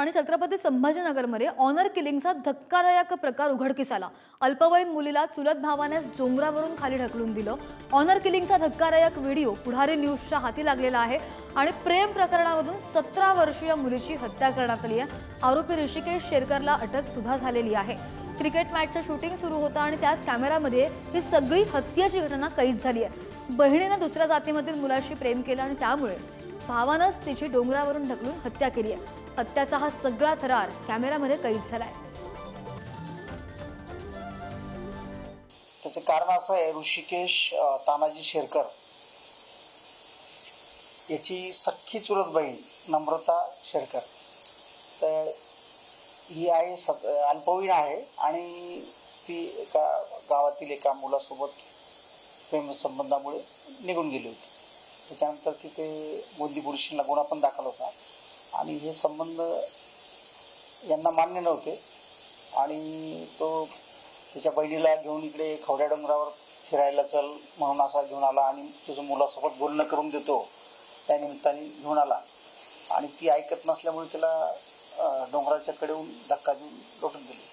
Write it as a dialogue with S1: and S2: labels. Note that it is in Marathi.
S1: आणि छत्रपती संभाजीनगरमध्ये ऑनर किलिंगचा धक्कादायक प्रकार उघडकीस आला. अल्पवयीन मुलीला चुलत भावानेच डोंगरावरून खाली ढकलून दिलं. ऑनर किलिंगचा धक्कादायक व्हिडिओ पुढारी न्यूजच्या हाती लागलेला आहे आणि प्रेम प्रकरणामधून सतरा वर्षीय मुलीची हत्या करण्यात आली आहे. आरोपी ऋषिकेश शेरकरला अटक सुद्धा झालेली आहे. क्रिकेट मॅचचं शूटिंग सुरू होतं आणि त्याच कॅमेऱ्यामध्ये ही सगळी हत्येची घटना कैद झाली आहे. बहिणीनं दुसऱ्या जातीमधील मुलाशी प्रेम केलं आणि त्यामुळे भावानंच तिची डोंगरावरून ढकलून हत्या केली आहे. हत्याचा हा सगळा थरार कॅमेऱ्यामध्ये कैद झालाय.
S2: त्याचं कारण असं आहे ऋषिकेश तानाजी शेरकर याची सख्खी चुलत बहीण नम्रता शेरकर. तर ही आहे सत अल्पवयीन आहे आणि ती एका गावातील एका मुलासोबत प्रेमसंबंधामुळे निघून गेली होती. त्याच्यानंतर तिथे गोंदी पोलीस स्टेशनला गुन्हा पण दाखल होता. आणि हे संबंध यांना मान्य नव्हते. आणि तो त्याच्या बहिणीला घेऊन इकडे खवड्या डोंगरावर फिरायला चल म्हणून असा घेऊन आला आणि त्याच्या मुलासोबत बोलणं करून देतो त्या निमित्ताने घेऊन आला. आणि ती ऐकत नसल्यामुळे त्याला डोंगराच्या कडेहून धक्का देऊन लोटून दिली.